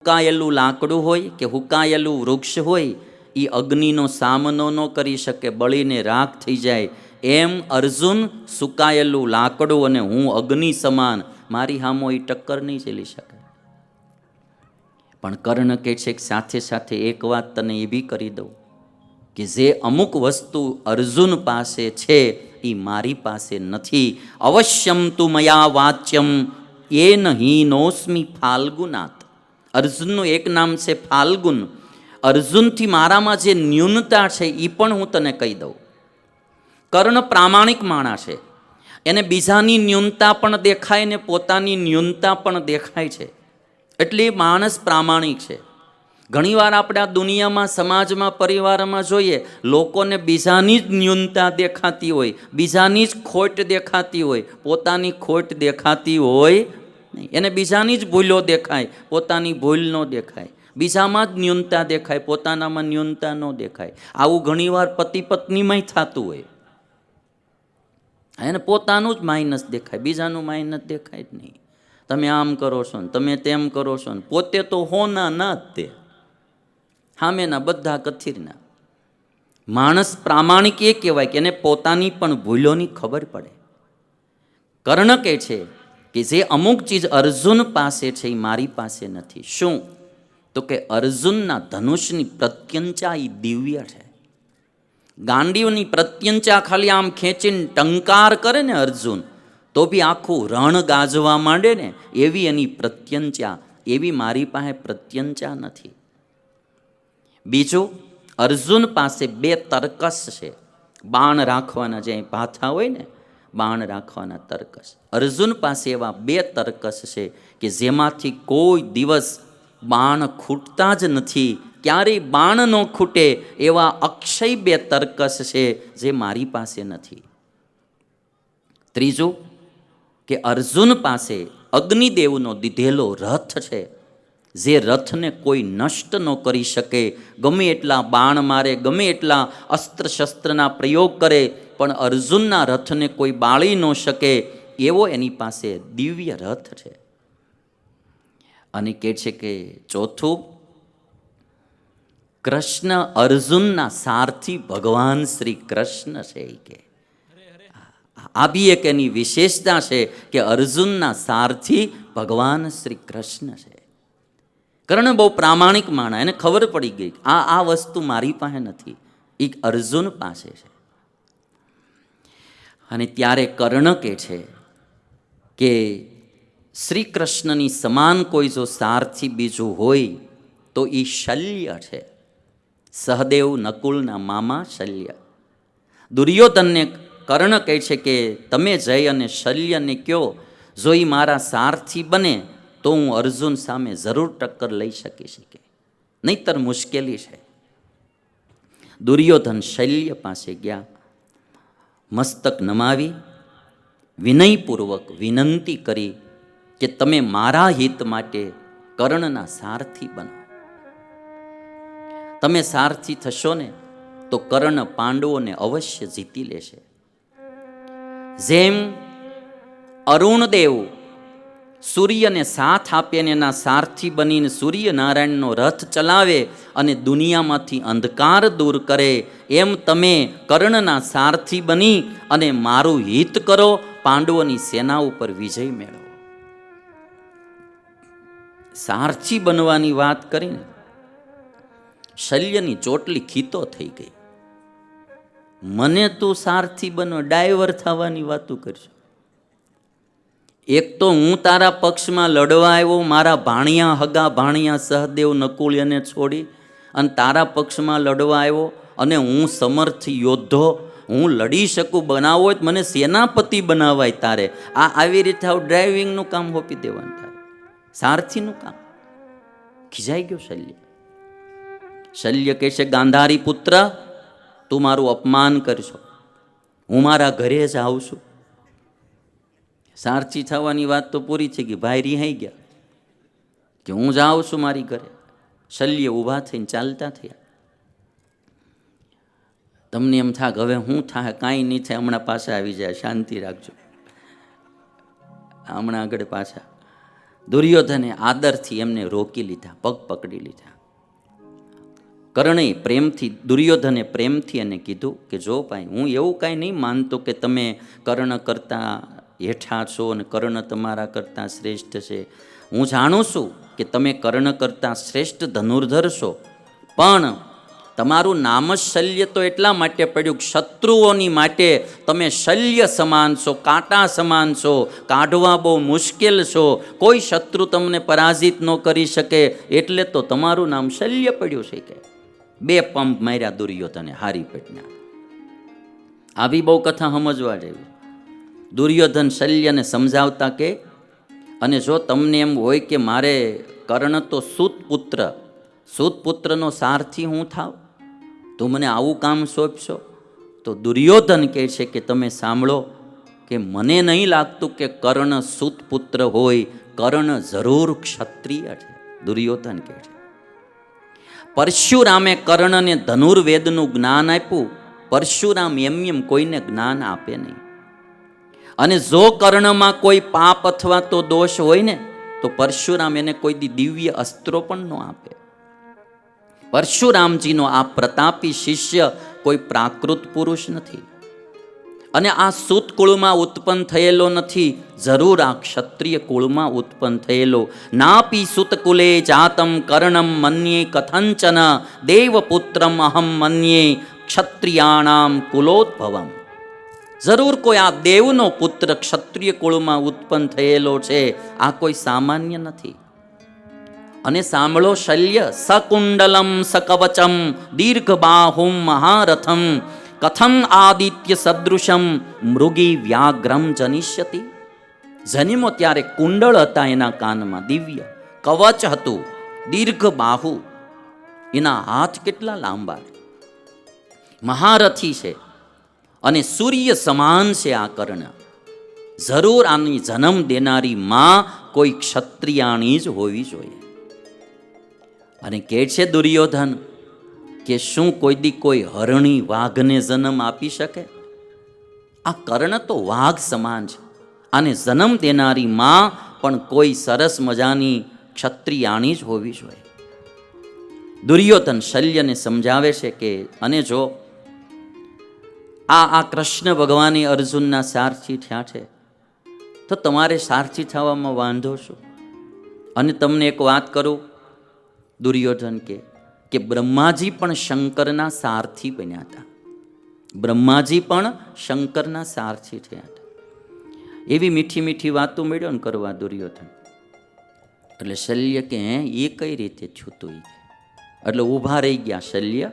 હુકાયેલું લાકડું હોય કે હુકાયેલું વૃક્ષ હોય એ અગ્નિનો સામનો ન કરી શકે, બળીને રાખ થઈ જાય. એમ અર્જુન સુકાયેલું લાકડું અને હું અગ્નિ સમાન, મારી હામો એ ટક્કર નહીં ઝીલી શકે. પણ કર્ણ કહે છે કે સાથે સાથે એક વાત તને એ બી કરી દઉં, કે જે અમુક વસ્તુ અર્જુન પાસે છે એ મારી પાસે નથી. અવશ્યમ તું મયા વાચ્યમ, એ નહીનોસ્મી ફાલ્ગુનાત અર્જુનનું એક નામ છે ફાલ્ગુન. અર્જુનથી મારામાં જે ન્યૂનતા છે એ પણ હું તને કહી દઉં. કર્ણ પ્રામાણિક માણસ છે. એને બીજાની ન્યૂનતા પણ દેખાય ને પોતાની ન્યૂનતા પણ દેખાય છે. એટલે માણસ પ્રામાણિક છે. ઘણીવાર આપણે આ દુનિયામાં, સમાજમાં, પરિવારમાં જોઈએ, લોકોને બીજાની જ ન્યૂનતા દેખાતી હોય, બીજાની જ ખોટ દેખાતી હોય, પોતાની ખોટ દેખાતી હોય નહીં. એને બીજાની જ ભૂલો દેખાય, પોતાની ભૂલ ન દેખાય. બીજામાં જ ન્યૂનતા દેખાય, પોતાનામાં ન્યૂનતા ન દેખાય. આવું ઘણીવાર પતિ પત્નીમાંય થતું હોય. એને પોતાનું જ માઇનસ દેખાય, બીજાનું માઇનસ દેખાય જ નહીં. તમે આમ કરો છો ને, તમે તેમ કરો છો ને, પોતે તો હોના ના જ તે. સામેના બધા કથિરના. માણસ પ્રામાણિક એ કહેવાય કે એને પોતાની પણ ભૂલોની ખબર પડે. કર્ણ કહે છે કે જે અમુક ચીજ અર્જુન પાસે છે એ મારી પાસે નથી. શું? તો કે અર્જુનના ધનુષની પ્રત્યંચા એ દિવ્ય છે. ગાંડીઓની પ્રત્યંચા ખાલી આમ ખેંચીને ટંકાર કરે ને અર્જુન, તો બી આખું રણ ગાજવા માંડે ને એવી એની પ્રત્યંચા, એવી મારી પાસે પ્રત્યંચા નથી. બીજું, અર્જુન પાસે બે તર્કસ છે. બાણ રાખવાના જે ભાથા હોય ને બાણ રાખવાના તર્કસ. અર્જુન પાસે એવા બે તર્કસ છે કે જેમાંથી કોઈ દિવસ બાણ ખૂટતા જ નથી, ક્યારેય બાણ ન ખૂટે એવા અક્ષય બે તર્કસ છે જે મારી પાસે નથી. ત્રીજું કે અર્જુન પાસે અગ્નિદેવનો દીધેલો રથ છે, જે રથને કોઈ નષ્ટ ન કરી શકે. ગમે એટલા બાણ મારે, ગમે એટલા અસ્ત્ર શસ્ત્રના પ્રયોગ કરે પણ અર્જુનના રથને કોઈ બાળી ન શકે એવો એની પાસે દિવ્ય રથ છે. અને કહે છે કે ચોથું, કૃષ્ણ અર્જુનના સારથી ભગવાન શ્રી કૃષ્ણ છે એ કે. આ બી એક એની વિશેષતા છે કે અર્જુનના સારથી ભગવાન શ્રી કૃષ્ણ છે. કર્ણ બહુ પ્રામાણિક માણા એને ખબર પડી ગઈ આ આ વસ્તુ મારી પાસે નથી. એ અર્જુન પાસે છે. અને ત્યારે કર્ણ કે છે કે શ્રી કૃષ્ણની સમાન કોઈ જો સારથી બીજું હોય તો એ શલ્ય છે. સહદેવ નકુલના મામા શલ્ય. દુર્યોધનને કર્ણ કહે છે કે તમે જઈ અને શલ્યને કહો જો એ મારા સારથી બને તો હું અર્જુન સામે જરૂર ટક્કર લઈ શકીશ કે નહીતર મુશ્કેલી છે. દુર્યોધન શલ્ય પાસે ગયા. મસ્તક નમાવી, વિનયપૂર્વક વિનંતી કરી કે તમે મારા હિત માટે કર્ણના સારથી બનો. તમે સારથી થશો ને તો કર્ણ પાંડવોને અવશ્ય જીતી લેશે. જેમ અરુણદેવ સૂર્યને સાથ આપીને એના સારથી બનીને સૂર્યનારાયણનો રથ ચલાવે અને દુનિયામાંથી અંધકાર દૂર કરે, એમ તમે કર્ણના સારથી બની અને મારું હિત કરો, પાંડવોની સેના ઉપર વિજય મેળવો. સારથી બનવાની વાત કરીને શલ્યની ચોટલી ખીતો થઈ ગઈ. મને તું સારથી બનો, ડાયવર થવાની વાતો કરશો એક તો હું તારા પક્ષમાં લડવા આવ્યો, મારા ભાણિયા હગા ભાણિયા સહદેવ નકુલ્યને છોડી અને તારા પક્ષમાં લડવા આવ્યો અને હું સમર્થ યોદ્ધો, હું લડી શકું બનાવો હોય મને સેનાપતિ બનાવાય તારે. આ આવી રીતે આવું ડ્રાઇવિંગનું કામ હોપી દેવાનું તારે. સારથીનું કામ. ખીજાઈ ગયો શલ્ય. શલ્ય કહે છે ગાંધારી પુત્ર, તું મારું અપમાન કરશો હું મારા ઘરે જ આવું છું. સારથી થવાની વાત તો પૂરી થઈ ગઈ. ભાઈ રિહાઈ ગયા. કે હું જાઉં છું મારી ઘરે. શલ્ય ઊભા થઈને ચાલતા થયા. તમને એમ થાક, હવે હું થાય કાંઈ નહીં થાય, હમણાં પાછા આવી જાય. શાંતિ રાખજો. હમણાં આગળ પાછા. દુર્યોધને આદરથી એમને રોકી લીધા, પગ પકડી લીધા. કર્ણે પ્રેમથી, દુર્યોધને પ્રેમથી એને કીધું કે, જો ભાઈ, હું એવું કાંઈ નહીં માનતો કે તમે કર્ણ કરતાં હેઠા છો અને કર્ણ તમારા કરતાં શ્રેષ્ઠ છે. હું જાણું છું કે તમે કર્ણ કરતાં શ્રેષ્ઠ ધનુર્ધર છો. પણ તમારું નામ શલ્ય તો એટલા માટે પડ્યું કે શત્રુઓની માટે તમે શલ્ય સમાન છો, કાંટા સમાન છો, કાઢવા બહુ મુશ્કેલ છો. કોઈ શત્રુ તમને પરાજિત ન કરી શકે એટલે તો તમારું નામ શલ્ય પડ્યું છે કે. બે પંપ માર્યા દુર્યોધને હારી પેટના. આવી બહુ કથા સમજવા જેવી. દુર્યોધન શલ્યને સમજાવતા કે, અને જો તમને એમ હોય કે મારે કર્ણ તો સુતપુત્ર સુતપુત્રનો સારથી હું થાવ? તો મને આવું કામ સોંપશો? તો દુર્યોધન કહે છે કે, તમે સાંભળો કે મને નહીં લાગતું કે કર્ણ સુતપુત્ર હોય, કર્ણ જરૂર ક્ષત્રિય છે. દુર્યોધન કહે છે. પરશુરામે કર્ણને ધનુર્વેદનું જ્ઞાન આપ્યું. પરશુરામ એમ એમ કોઈને જ્ઞાન આપે નહીં. અને જો કર્ણમાં કોઈ પાપ અથવા તો દોષ હોય ને, તો પરશુરામ એને કોઈ દિવ્ય અસ્ત્રો પણ ન આપે. પરશુરામજીનો આ પ્રતાપી શિષ્ય કોઈ પ્રાકૃત પુરુષ નથી. અને આ સુત કુળમાં ઉત્પન્ન થયેલો નથી, જરૂર આ ક્ષત્રિય કુળમાં ઉત્પન્ન થયેલો. નાપી સુતકુલે જાતમ કર્ણમ મન્યે કથંચન, દેવપુત્રમ અહમ મન્યે ક્ષત્રિયાણામ કુલોદ્ભવમ. જરૂર કોઈ આ દેવનો પુત્ર ક્ષત્રિય કુળમાં ઉત્પન્ન થયેલો છે. આ કોઈ સામાન્ય નથી. અને સાંભળો શલ્ય સકુંડલમ સકવચમ દીર્ઘબાહુમ, મહારથમ, કથમ આદિત્ય સદૃશમ, મૃગી વ્યાઘ્રમ જનિષ્યતિ. જનિમો ત્યારે કુંડળ હતા એના કાનમાં, દિવ્ય, કવચ હતું દીર્ઘ બાહુ એના હાથ કેટલા લાંબા મહારથી છે. અને સૂર્ય સમાન છે આ કર્ણ. જરૂર આની જન્મ દેનારી માં કોઈ ક્ષત્રિયાણી જ હોવી જોઈએ. અને કે છે દુર્યોધન, કે શું કોઈ દી કોઈ હરણી વાઘને જન્મ આપી શકે? આ કર્ણ તો વાઘ સમાન છે. આને જન્મ દેનારી માં પણ કોઈ સરસ મજાની ક્ષત્રિયાણી જ હોવી જોઈએ. દુર્યોધન શલ્યને સમજાવે છે કે, અને જો આ આ કૃષ્ણ ભગવાને અર્જુનના સારથી થયા છે. તો તમારે સારથી થવામાં વાંધો શું? અને તમને એક વાત કરું, દુર્યોધન કે કે બ્રહ્માજી પણ શંકરના સારથી બન્યા હતા. બ્રહ્માજી પણ શંકરના સારથી થયા હતા. એવી મીઠી મીઠી વાતો મળ્યો ને કરવા દુર્યોધન. એટલે શલ્ય કે, હે, એ કઈ રીતે છૂતું એટલે ઊભા રહી ગયા શલ્ય